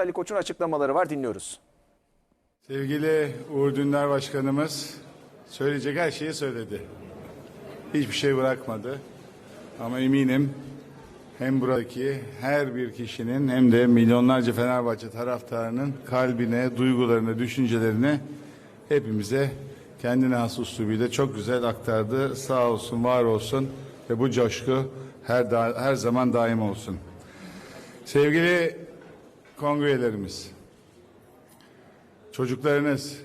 Ali Koç'un açıklamaları var dinliyoruz. Sevgili Uğur Dündar Başkanımız söyleyecek her şeyi söyledi. Hiçbir şey bırakmadı. Ama eminim hem buradaki her bir kişinin hem de milyonlarca Fenerbahçe taraftarının kalbine, duygularına, düşüncelerine hepimize kendine has uslubuyla çok güzel aktardı. Sağ olsun, var olsun ve bu coşku her, da- her zaman daim olsun. Sevgili kongrelerimiz, Çocuklarınız,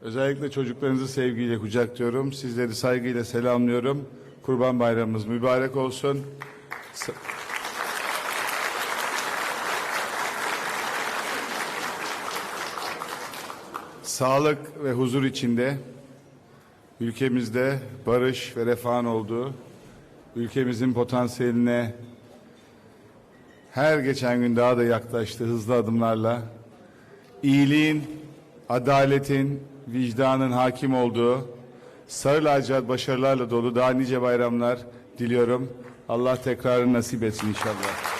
özellikle çocuklarınızı sevgiyle kucaklıyorum. Sizleri saygıyla selamlıyorum. Kurban Bayramımız mübarek olsun. Sa- Sağlık ve huzur içinde ülkemizde barış ve refahın olduğu, ülkemizin potansiyeline her geçen gün daha da yaklaştığı hızlı adımlarla iyiliğin, adaletin, vicdanın hakim olduğu, sarı lacivert başarılarla dolu daha nice bayramlar diliyorum. Allah tekrarını nasip etsin inşallah.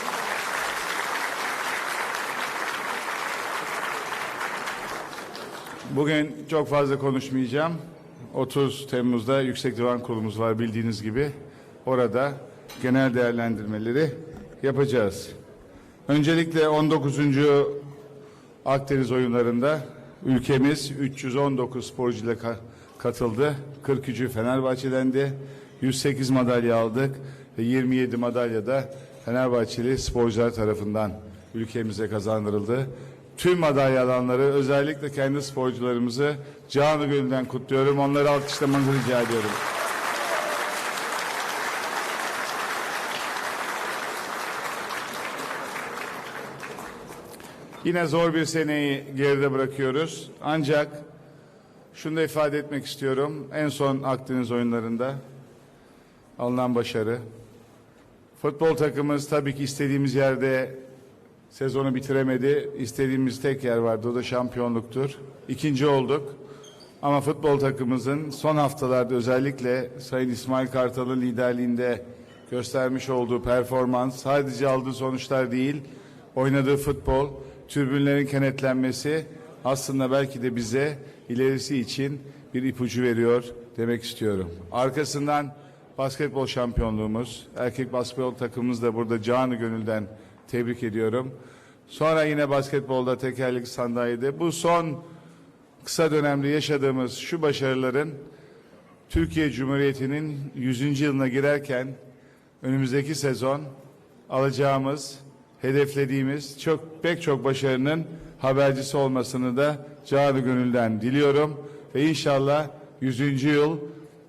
Bugün çok fazla konuşmayacağım. 30 Temmuz'da Yüksek Divan Kurulumuz var bildiğiniz gibi. Orada genel değerlendirmeleri yapacağız. Öncelikle 19. Akdeniz oyunlarında ülkemiz 319 sporcuyla ka- katıldı. 43'ü Fenerbahçe'dendi. 108 madalya aldık ve 27 madalya da Fenerbahçeli sporcular tarafından ülkemize kazandırıldı. Tüm madalya alanları özellikle kendi sporcularımızı canı gönülden kutluyorum. Onları alkışlamanızı rica ediyorum. Yine zor bir seneyi geride bırakıyoruz. Ancak şunu da ifade etmek istiyorum. En son Akdeniz oyunlarında alınan başarı. Futbol takımımız tabii ki istediğimiz yerde sezonu bitiremedi. İstediğimiz tek yer vardı. O da şampiyonluktur. İkinci olduk. Ama futbol takımımızın son haftalarda özellikle Sayın İsmail Kartal'ın liderliğinde göstermiş olduğu performans sadece aldığı sonuçlar değil, oynadığı futbol, tribünlerin kenetlenmesi aslında belki de bize ilerisi için bir ipucu veriyor demek istiyorum. Arkasından basketbol şampiyonluğumuz, erkek basketbol takımımız da burada canı gönülden tebrik ediyorum. Sonra yine basketbolda tekerlek sandalyede bu son kısa dönemde yaşadığımız şu başarıların Türkiye Cumhuriyeti'nin 100. yılına girerken önümüzdeki sezon alacağımız, hedeflediğimiz çok pek çok başarının habercisi olmasını da canı gönülden diliyorum ve inşallah 100. yıl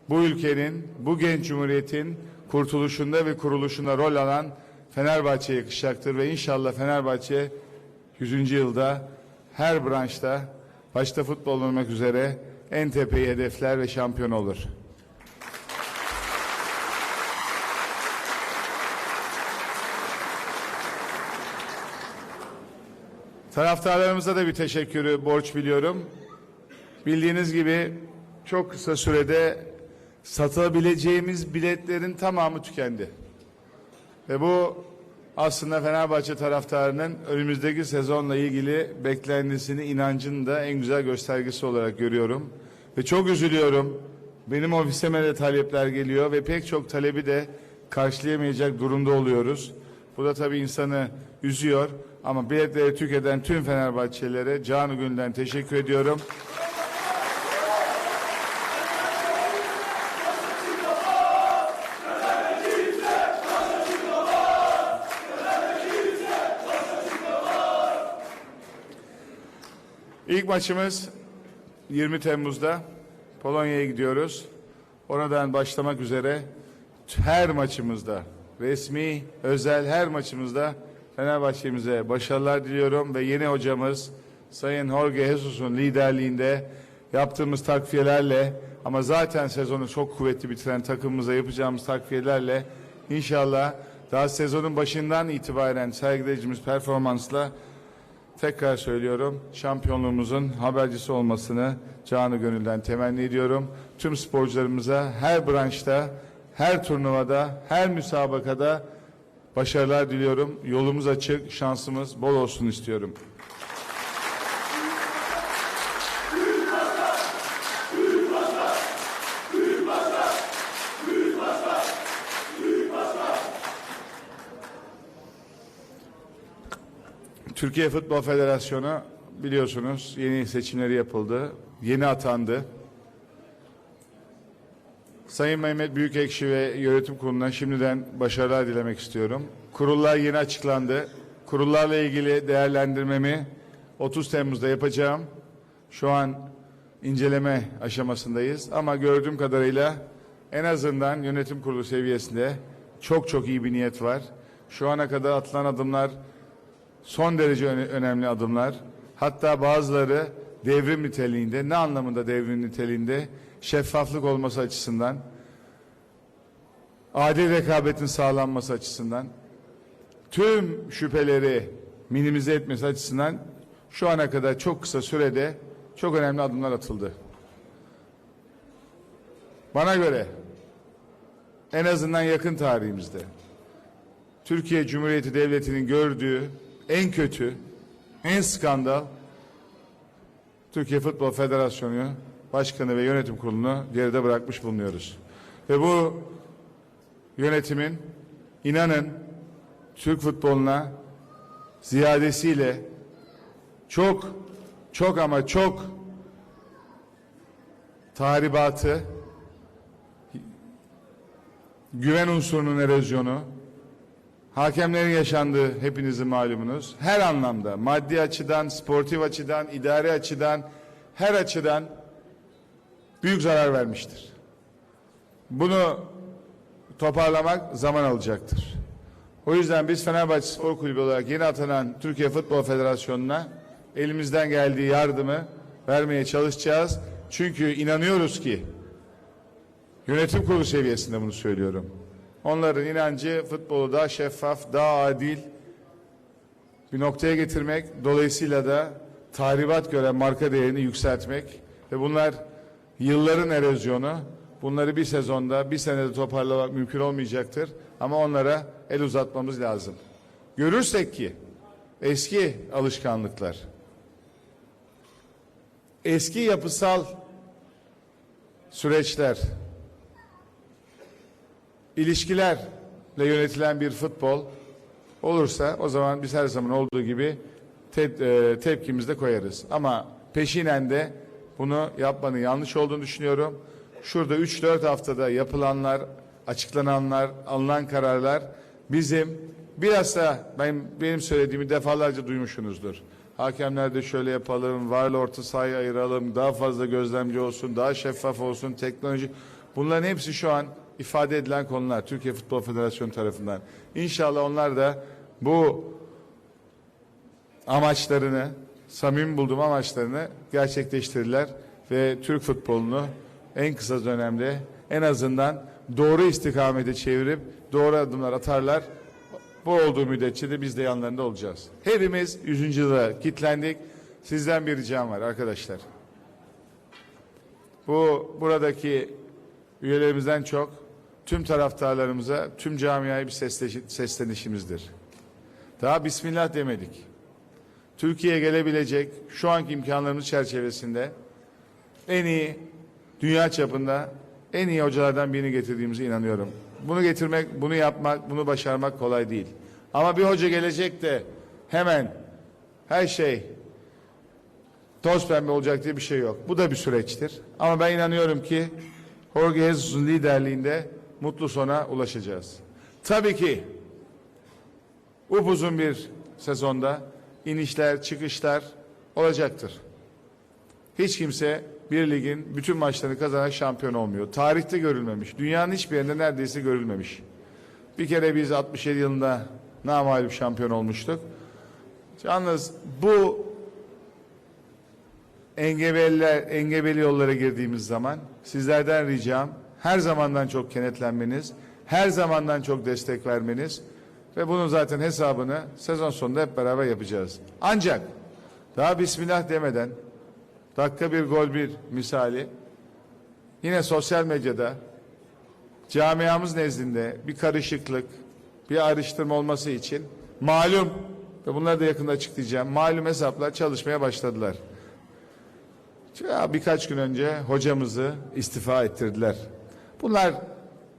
bu ülkenin, bu genç cumhuriyetin kurtuluşunda ve kuruluşunda rol alan Fenerbahçe'ye yakışacaktır ve inşallah Fenerbahçe 100. yılda her branşta başta futbol olmak üzere en tepeyi hedefler ve şampiyon olur. Taraftarlarımıza da bir teşekkürü borç biliyorum. Bildiğiniz gibi çok kısa sürede satabileceğimiz biletlerin tamamı tükendi. Ve bu aslında Fenerbahçe taraftarının önümüzdeki sezonla ilgili beklentisini, inancını da en güzel göstergesi olarak görüyorum. Ve çok üzülüyorum. Benim ofisime de talepler geliyor ve pek çok talebi de karşılayamayacak durumda oluyoruz. Bu da tabii insanı üzüyor ama biletleri tüketen tüm Fenerbahçelilere canı gönülden teşekkür ediyorum. İlk maçımız 20 Temmuz'da Polonya'ya gidiyoruz. Oradan başlamak üzere her maçımızda resmi, özel her maçımızda Fenerbahçe'mize başarılar diliyorum ve yeni hocamız Sayın Jorge Jesus'un liderliğinde yaptığımız takviyelerle ama zaten sezonu çok kuvvetli bitiren takımımıza yapacağımız takviyelerle inşallah daha sezonun başından itibaren sergileyeceğimiz performansla Tekrar söylüyorum şampiyonluğumuzun habercisi olmasını canı gönülden temenni ediyorum. Tüm sporcularımıza her branşta, her turnuvada, her müsabakada Başarılar diliyorum. Yolumuz açık, şansımız bol olsun istiyorum. Türkiye Futbol Federasyonu biliyorsunuz yeni seçimleri yapıldı. Yeni atandı. Sayın Mehmet Büyükekşi ve yönetim kuruluna şimdiden başarılar dilemek istiyorum. Kurullar yeni açıklandı. Kurullarla ilgili değerlendirmemi 30 Temmuz'da yapacağım. Şu an inceleme aşamasındayız ama gördüğüm kadarıyla en azından yönetim kurulu seviyesinde çok çok iyi bir niyet var. Şu ana kadar atılan adımlar son derece öne- önemli adımlar. Hatta bazıları devrim niteliğinde, ne anlamında devrim niteliğinde? Şeffaflık olması açısından, adil rekabetin sağlanması açısından, tüm şüpheleri minimize etmesi açısından şu ana kadar çok kısa sürede çok önemli adımlar atıldı. Bana göre en azından yakın tarihimizde Türkiye Cumhuriyeti Devleti'nin gördüğü en kötü, en skandal Türkiye Futbol Federasyonu Başkanı ve Yönetim Kurulu'nu geride bırakmış bulunuyoruz. Ve bu yönetimin inanın Türk futboluna ziyadesiyle çok çok ama çok tahribatı güven unsurunun erozyonu Hakemlerin yaşandığı hepinizin malumunuz. Her anlamda maddi açıdan, sportif açıdan, idari açıdan, her açıdan büyük zarar vermiştir. Bunu toparlamak zaman alacaktır. O yüzden biz Fenerbahçe Spor Kulübü olarak yeni atanan Türkiye Futbol Federasyonu'na elimizden geldiği yardımı vermeye çalışacağız. Çünkü inanıyoruz ki yönetim kurulu seviyesinde bunu söylüyorum. Onların inancı futbolu daha şeffaf, daha adil bir noktaya getirmek, dolayısıyla da tahribat gören marka değerini yükseltmek ve bunlar yılların erozyonu. Bunları bir sezonda, bir senede toparlamak mümkün olmayacaktır. Ama onlara el uzatmamız lazım. Görürsek ki eski alışkanlıklar, eski yapısal süreçler, ilişkilerle yönetilen bir futbol olursa o zaman biz her zaman olduğu gibi te, e, tepkimizi de koyarız. Ama peşinen de bunu yapmanın yanlış olduğunu düşünüyorum. Şurada 3-4 haftada yapılanlar, açıklananlar, alınan kararlar bizim bilhassa benim, benim söylediğimi defalarca duymuşsunuzdur. Hakemler de şöyle yapalım, varlı orta sahayı ayıralım, daha fazla gözlemci olsun, daha şeffaf olsun, teknoloji. Bunların hepsi şu an ifade edilen konular Türkiye Futbol Federasyonu tarafından. İnşallah onlar da bu amaçlarını, samimi bulduğum amaçlarını gerçekleştirirler ve Türk futbolunu en kısa dönemde en azından doğru istikamete çevirip doğru adımlar atarlar. Bu olduğu müddetçe de biz de yanlarında olacağız. Hepimiz 100. yıla kilitlendik. Sizden bir ricam var arkadaşlar. Bu buradaki üyelerimizden çok tüm taraftarlarımıza, tüm camiaya bir seslenişimizdir. Daha Bismillah demedik. Türkiye'ye gelebilecek şu anki imkanlarımız çerçevesinde en iyi dünya çapında en iyi hocalardan birini getirdiğimize inanıyorum. Bunu getirmek, bunu yapmak, bunu başarmak kolay değil. Ama bir hoca gelecek de hemen her şey toz pembe olacak diye bir şey yok. Bu da bir süreçtir. Ama ben inanıyorum ki Jorge Jesus'un liderliğinde mutlu sona ulaşacağız. Tabii ki upuzun bir sezonda inişler, çıkışlar olacaktır. Hiç kimse bir ligin bütün maçlarını kazanan şampiyon olmuyor. Tarihte görülmemiş. Dünyanın hiçbir yerinde neredeyse görülmemiş. Bir kere biz 67 yılında namağlup şampiyon olmuştuk. Yalnız bu engebeliler, engebeli yollara girdiğimiz zaman sizlerden ricam her zamandan çok kenetlenmeniz, her zamandan çok destek vermeniz ve bunun zaten hesabını sezon sonunda hep beraber yapacağız. Ancak daha Bismillah demeden dakika bir gol bir misali yine sosyal medyada camiamız nezdinde bir karışıklık, bir ayrıştırma olması için malum ve bunları da yakında açıklayacağım. Malum hesaplar çalışmaya başladılar. Birkaç gün önce hocamızı istifa ettirdiler. Bunlar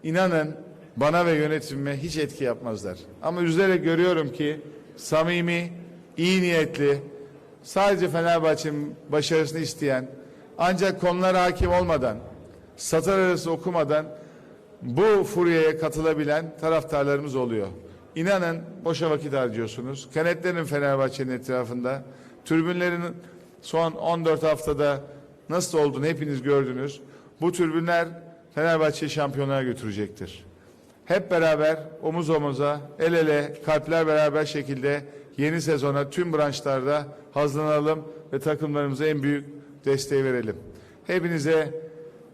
inanın bana ve yönetimime hiç etki yapmazlar. Ama üzülerek görüyorum ki samimi, iyi niyetli, sadece Fenerbahçe'nin başarısını isteyen, ancak konulara hakim olmadan, satır arası okumadan bu furyaya katılabilen taraftarlarımız oluyor. İnanın boşa vakit harcıyorsunuz. Kenetlerin Fenerbahçe'nin etrafında. Tribünlerin son 14 haftada nasıl olduğunu hepiniz gördünüz. Bu tribünler Fenerbahçe'yi şampiyonluğa götürecektir. Hep beraber omuz omuza, el ele, kalpler beraber şekilde yeni sezona tüm branşlarda hazırlanalım ve takımlarımıza en büyük desteği verelim. Hepinize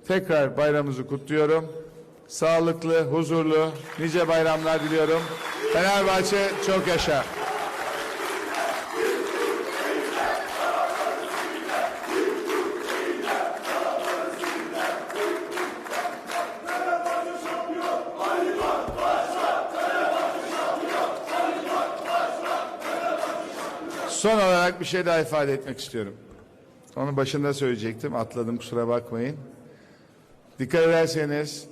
tekrar bayramımızı kutluyorum. Sağlıklı, huzurlu, nice bayramlar diliyorum. Fenerbahçe çok yaşa. Son olarak bir şey daha ifade etmek istiyorum. Onu başında söyleyecektim. Atladım kusura bakmayın. Dikkat ederseniz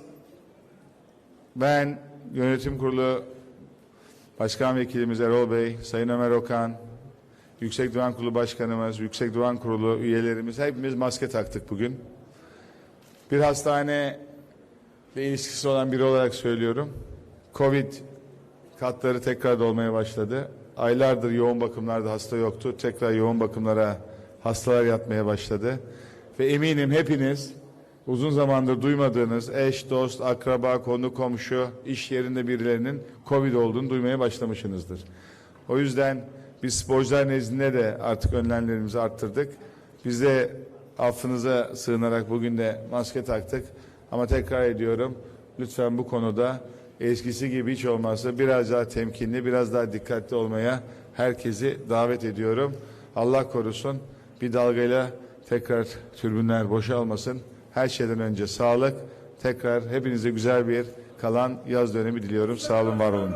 ben yönetim kurulu başkan vekilimiz Erol Bey, Sayın Ömer Okan, Yüksek Divan Kurulu Başkanımız, Yüksek Divan Kurulu üyelerimiz hepimiz maske taktık bugün. Bir hastane ve ilişkisi olan biri olarak söylüyorum. Covid katları tekrar dolmaya başladı. Aylardır yoğun bakımlarda hasta yoktu. Tekrar yoğun bakımlara hastalar yatmaya başladı. Ve eminim hepiniz uzun zamandır duymadığınız eş, dost, akraba, konu, komşu, iş yerinde birilerinin Covid olduğunu duymaya başlamışsınızdır. O yüzden biz sporcular nezdinde de artık önlemlerimizi arttırdık. Biz de affınıza sığınarak bugün de maske taktık. Ama tekrar ediyorum lütfen bu konuda eskisi gibi hiç olmazsa biraz daha temkinli, biraz daha dikkatli olmaya herkesi davet ediyorum. Allah korusun bir dalgayla tekrar türbünler boşalmasın. Her şeyden önce sağlık. Tekrar hepinize güzel bir kalan yaz dönemi diliyorum. Sağ olun, var olun.